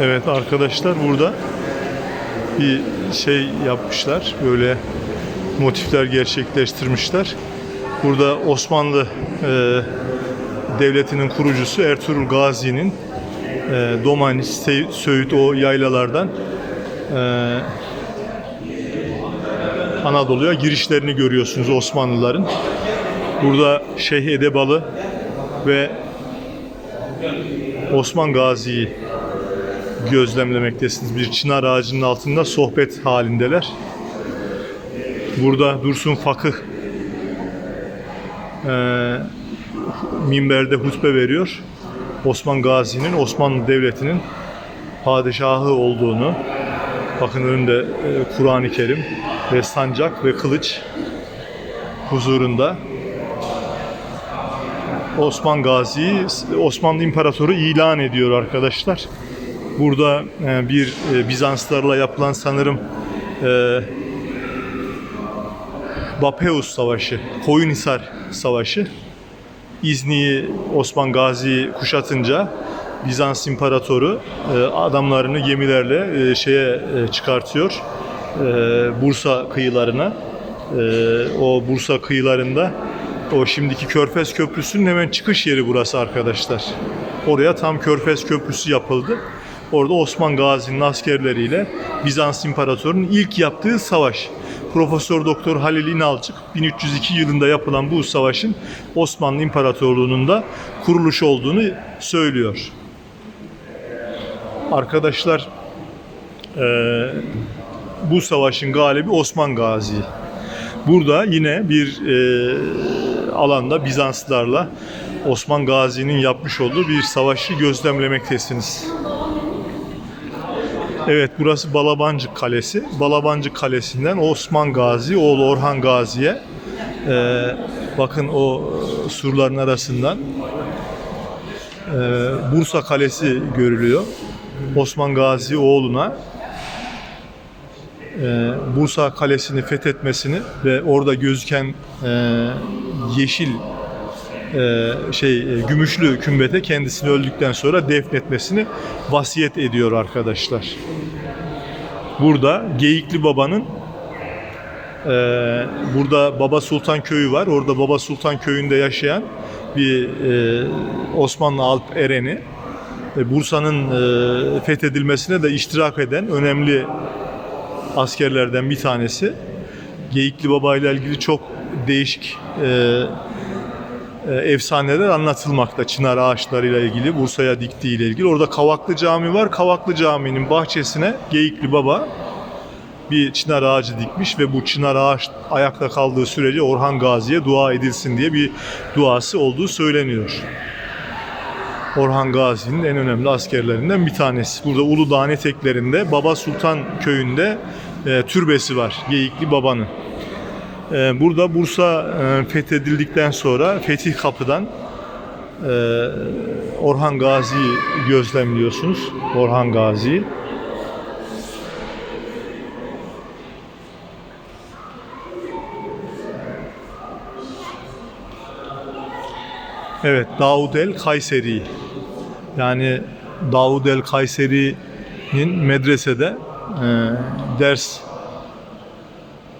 Evet arkadaşlar burada bir şey yapmışlar. Böyle motifler gerçekleştirmişler. Burada Osmanlı e, devletinin kurucusu Ertuğrul Gazi'nin e, Domani, Söğüt o yaylalardan e, Anadolu'ya girişlerini görüyorsunuz Osmanlıların. Burada Şeyh Edebalı ve Osman Gazi'yi gözlemlemektesiniz. Bir çınar ağacının altında sohbet halindeler. Burada Dursun Fakıh eee, minberde hutbe veriyor. Osman Gazi'nin Osmanlı Devleti'nin padişahı olduğunu bakın önünde e, Kur'an-ı Kerim ve sancak ve kılıç huzurunda Osman Gazi'yi Osmanlı İmparatoru ilan ediyor arkadaşlar. Burada e, bir e, Bizanslarla yapılan sanırım e, Bapeus Savaşı, Koyunhisar Savaşı. İzni'yi Osman Gazi kuşatınca Bizans İmparatoru adamlarını gemilerle şeye çıkartıyor. Bursa kıyılarına. O Bursa kıyılarında o şimdiki Körfez Köprüsü'nün hemen çıkış yeri burası arkadaşlar. Oraya tam Körfez Köprüsü yapıldı. Orada Osman Gazi'nin askerleriyle Bizans İmparatoru'nun ilk yaptığı savaş. Profesör Doktor Halil İnalcık 1302 yılında yapılan bu savaşın Osmanlı İmparatorluğu'nun da kuruluş olduğunu söylüyor. Arkadaşlar eee, bu savaşın galibi Osman Gazi. Burada yine bir eee, alanda Bizanslarla Osman Gazi'nin yapmış olduğu bir savaşı gözlemlemektesiniz. Evet burası Balabancık Kalesi. Balabancık Kalesi'nden Osman Gazi, oğlu Orhan Gazi'ye eee, bakın o surların arasından eee, Bursa Kalesi görülüyor. Osman Gazi oğluna eee, Bursa Kalesi'ni fethetmesini ve orada gözüken eee, yeşil şey e, gümüşlü kümbete kendisini öldükten sonra defnetmesini vasiyet ediyor arkadaşlar. Burada Geyikli Baba'nın eee, burada Baba Sultan Köyü var. Orada Baba Sultan Köyü'nde yaşayan bir Osmanlı Alp Ereni e, Bursa'nın fethedilmesine de iştirak eden önemli askerlerden bir tanesi. Geyikli Baba ile ilgili çok değişik e, efsaneler anlatılmakta çınar ağaçlarıyla ilgili, Bursa'ya diktiği ile ilgili. Orada Kavaklı Cami var. Kavaklı Cami'nin bahçesine Geyikli Baba bir çınar ağacı dikmiş ve bu çınar ağaç ayakta kaldığı sürece Orhan Gazi'ye dua edilsin diye bir duası olduğu söyleniyor. Orhan Gazi'nin en önemli askerlerinden bir tanesi. Burada Uludağ eteklerinde Baba Sultan köyünde e, türbesi var. Geyikli Baba'nın. Ee, Burada Bursa e, fethedildikten sonra Fetih Kapı'dan e, Orhan Gazi'yi gözlemliyorsunuz. Orhan Gazi'yi. Evet, Davud el Kayseri. Yani Davud el Kayseri'nin medresede e, ders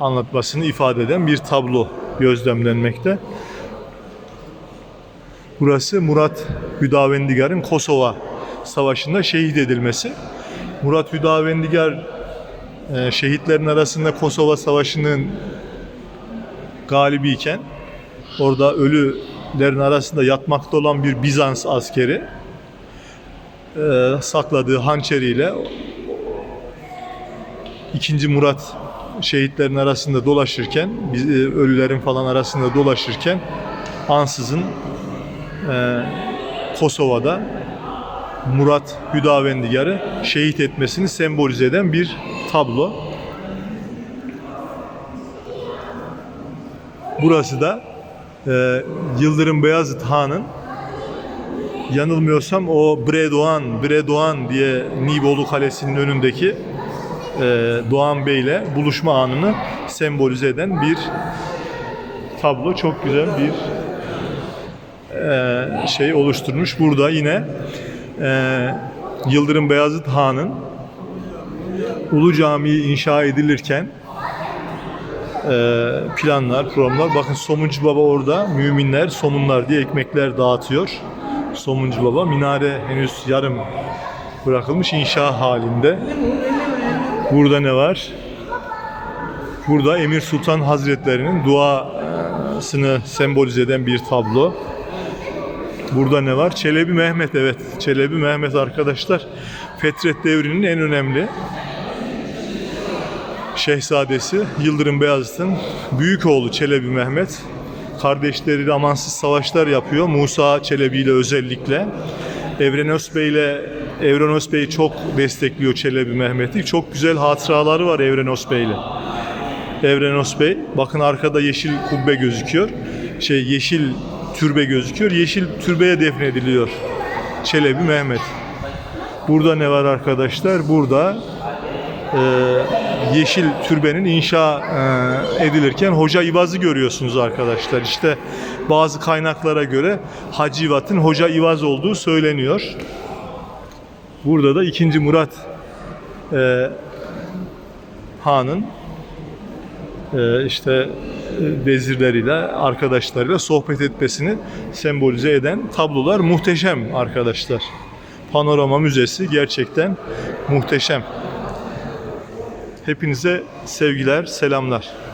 anlatmasını ifade eden bir tablo gözlemlenmekte. Burası Murat Hüdavendigar'ın Kosova Savaşı'nda şehit edilmesi. Murat Hüdavendigar e, şehitlerin arasında Kosova Savaşı'nın galibiyken orada ölülerin arasında yatmakta olan bir Bizans askeri e, sakladığı hançeriyle 2. Murat şehitlerin arasında dolaşırken, e, ölülerin falan arasında dolaşırken ansızın e, Kosova'da Murat Hüdavendigar'ı şehit etmesini sembolize eden bir tablo. Burası da e, Yıldırım Beyazıt Han'ın yanılmıyorsam o Bredoğan, Bredoğan diye Nibolu Kalesi'nin önündeki Doğan Bey ile buluşma anını sembolize eden bir tablo. Çok güzel bir e, şey oluşturmuş. Burada yine e, Yıldırım Beyazıt Han'ın Ulu Camii inşa edilirken e, planlar, programlar. Bakın Somuncu Baba orada müminler, somunlar diye ekmekler dağıtıyor. Somuncu Baba minare henüz yarım bırakılmış inşa halinde. Burada ne var? Burada Emir Sultan Hazretlerinin duasını sembolize eden bir tablo. Burada ne var? Çelebi Mehmet evet. Çelebi Mehmet arkadaşlar Fetret devrinin en önemli şehzadesi Yıldırım Beyazıt'ın büyük oğlu Çelebi Mehmet. Kardeşleriyle amansız savaşlar yapıyor. Musa Çelebi ile özellikle. Evrenos Bey ile Evrenos Bey çok destekliyor Çelebi Mehmet'i. Çok güzel hatıraları var Evrenos Bey ile. Evrenos Bey. Bakın arkada yeşil kubbe gözüküyor. Şey yeşil türbe gözüküyor. Yeşil türbeye defnediliyor Çelebi Mehmet. Burada ne var arkadaşlar? Burada e, yeşil türbenin inşa e, edilirken Hoca İvaz'ı görüyorsunuz arkadaşlar. İşte bazı kaynaklara göre Hacı İvat'ın Hoca İvaz olduğu söyleniyor. Burada da 2. Murat e, Han'ın e, işte e, vezirleriyle, arkadaşlarıyla sohbet etmesini sembolize eden tablolar muhteşem arkadaşlar. Panorama Müzesi gerçekten muhteşem. Hepinize sevgiler, selamlar.